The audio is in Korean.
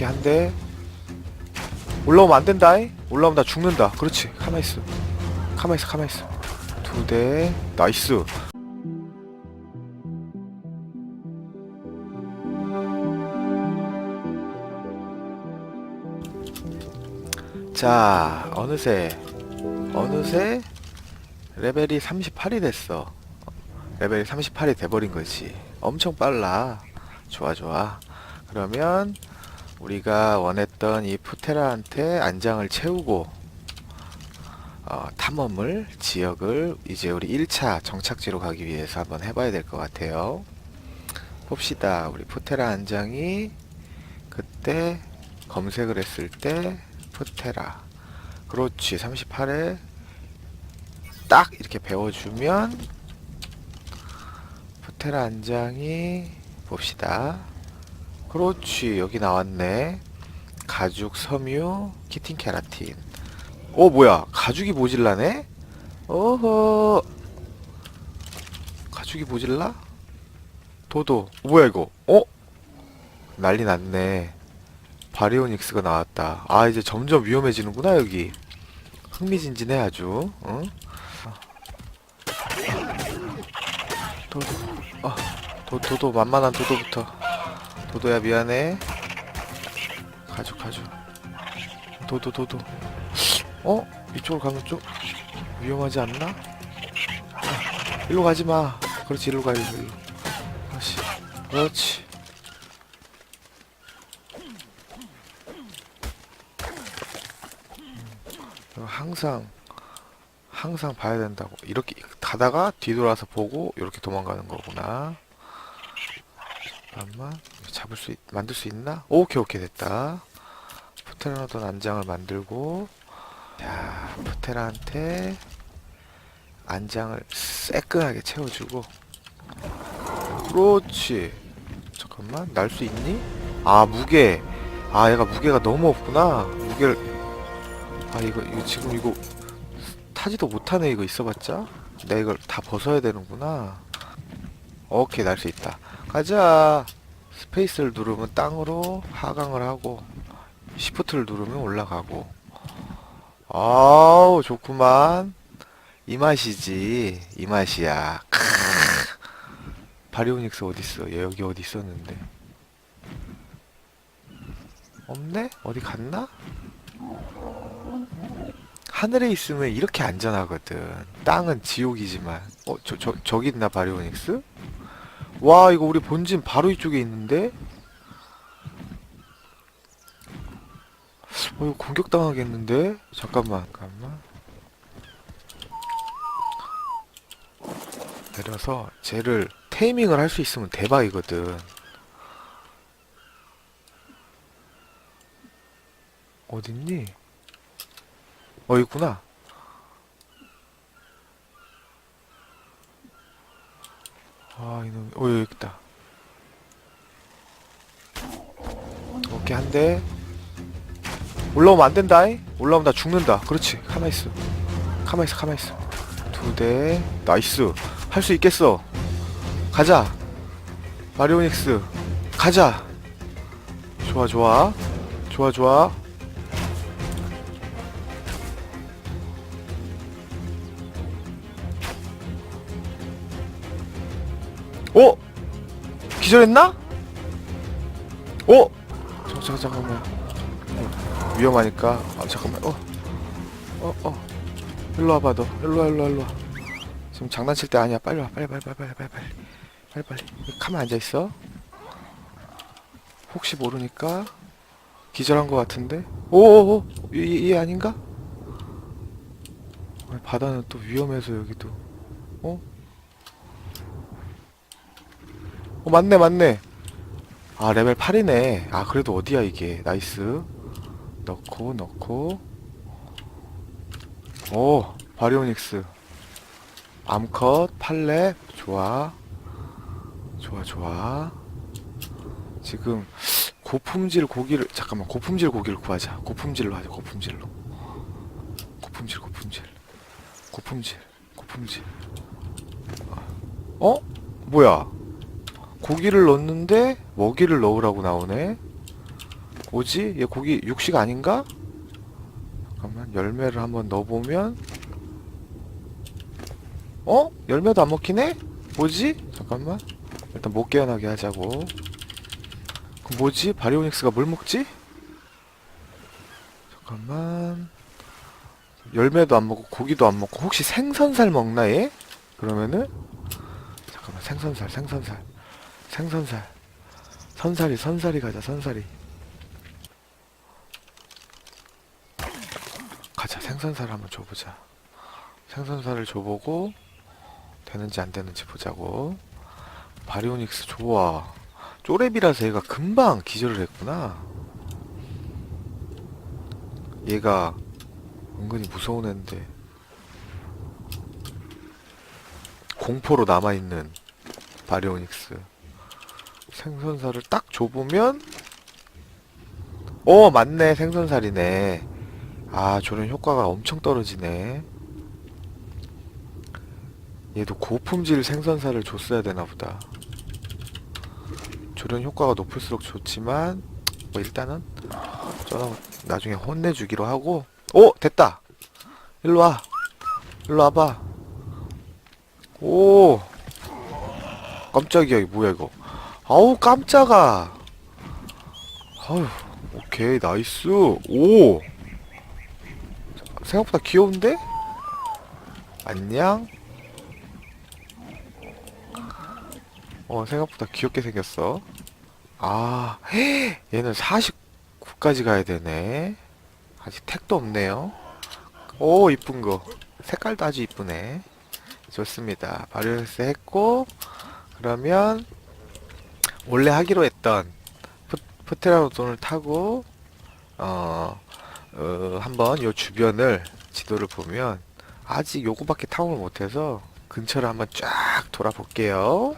오케이 한 대. 올라오면 안 된다. 이 올라오면 나 죽는다. 그렇지. 가만 있어. 가만 있어. 가만 있어. 두 대. 나이스. 자, 어느새 어느새 레벨이 38이 됐어. 레벨이 38이 돼버린 거지. 엄청 빨라. 좋아, 좋아. 그러면 우리가 원했던 이 푸테라한테 안장을 채우고 어, 탐험을 지역을 이제 우리 1차 정착지로 가기 위해서 한번 해봐야 될 것 같아요. 봅시다. 우리 푸테라 안장이 그때 검색을 했을 때 푸테라 그렇지 38에 딱 이렇게 배워주면 푸테라 안장이 봅시다 그렇지 여기 나왔네. 가죽 섬유 키틴 케라틴. 어 뭐야? 가죽이 모질라네? 어허. 가죽이 모질라? 도도. 뭐야 이거? 어? 난리 났네. 바리오닉스가 나왔다. 아 이제 점점 위험해지는구나 여기. 흥미진진해 아주. 응? 도도. 아 도, 도도. 만만한 도도부터 도도야 미안해. 가져 가져. 도도 도도. 어? 이쪽으로 가면 좀 위험하지 않나? 아, 일로 가지마. 그렇지 일로 가 일로 일로. 그렇지 그렇지. 음, 항상 항상 봐야 된다고. 이렇게 가다가 뒤돌아서 보고 이렇게 도망가는 거구나. 잠깐만 잡을 수 있, 만들 수 있나? 오케이 오케이 됐다. 푸테라노돈 안장을 만들고 자 푸테라한테 안장을 새끈하게 채워주고. 그렇지. 잠깐만 날 수 있니? 아 무게. 아 얘가 무게가 너무 없구나. 무게를 아 이거 이거 지금 이거 타지도 못하네 이거 있어봤자? 내가 이걸 다 벗어야 되는구나. 오케이 날 수 있다. 가자 스페이스를 누르면 땅으로 하강을 하고 시프트를 누르면 올라가고 아우 좋구만 이 맛이지 이 맛이야 크 바리오닉스 어딨어 얘 여기 어디 있었는데 없네? 어디 갔나? 하늘에 있으면 이렇게 안전하거든 땅은 지옥이지만 어? 저, 저, 저기 있나 바리오닉스? 와 이거 우리 본진 바로 이쪽에 있는데? 어 이거 공격당하겠는데? 잠깐만 잠깐만 내려서 쟤를 테이밍을 할 수 있으면 대박이거든 어딨니? 어 있구나 아 이놈. 어 여기 있다. 오케이 한대. 올라오면 안 된다 이 올라오면 나 죽는다. 그렇지. 가만 있어. 가만 있어 가만 있어. 두 대. 나이스. 할 수 있겠어. 가자. 마리오닉스. 가자. 좋아 좋아. 좋아 좋아 어? 기절했나? 어? 잠, 잠, 잠깐만 어, 위험하니까 아 잠깐만 어? 어? 어? 일로 와봐 너 일로 와 일로 와 일로 와 지금 장난칠 때 아니야 빨리 와 빨리 빨리 빨리 빨리 빨리 빨리 빨리 빨리 가만 앉아있어 혹시 모르니까 기절한 것 같은데 오오오 얘, 얘, 얘 아닌가? 아, 바다는 또 위험해서 여기도 어? 어 맞네 맞네. 아 레벨 8이네. 아 그래도 어디야 이게? 나이스. 넣고 넣고. 오 바리오닉스. 암컷 팔렙 좋아. 좋아 좋아. 지금 고품질 고기를 잠깐만 고품질 고기를 구하자. 고품질로 하자 고품질로. 고품질 고품질. 고품질 고품질. 어? 뭐야 고기를 넣었는데 먹이를 넣으라고 나오네 뭐지? 얘 고기 육식 아닌가? 잠깐만 열매를 한번 넣어보면 어? 열매도 안 먹히네? 뭐지? 잠깐만 일단 못 깨어나게 하자고 그럼 뭐지? 바리오닉스가 뭘 먹지? 잠깐만 열매도 안 먹고 고기도 안 먹고 혹시 생선살 먹나 얘? 그러면은 잠깐만 생선살 생선살 생선살. 선살이 선살이 가자 선살이. 가자 생선살 한번 줘보자. 생선살을 줘보고 되는지 안 되는지 보자고. 바리오닉스 좋아. 쪼렙이라서 얘가 금방 기절을 했구나. 얘가 은근히 무서운 애인데. 공포로 남아있는 바리오닉스 생선살을 딱 줘보면 어 맞네. 생선살이네. 아 저런 효과가 엄청 떨어지네. 얘도 고품질 생선살을 줬어야 되나 보다. 저런 효과가 높을수록 좋지만 뭐 일단은 저는 나중에 혼내주기로 하고. 오 됐다. 일로와. 일로 와봐. 오. 깜짝이야. 이거 뭐야 이거 아우 깜짝아. 아유 오케이 나이스. 오! 생각보다 귀여운데? 안녕? 어 생각보다 귀엽게 생겼어. 아 얘는 49까지 가야 되네. 아직 택도 없네요. 오 이쁜 거. 색깔도 아주 이쁘네. 좋습니다. 바리오스 했고 그러면 원래 하기로 했던 프, 프테라노돈을 타고 어, 어 한번 요 주변을 지도를 보면 아직 요거밖에 탐험을 못해서 근처를 한번 쫙 돌아볼게요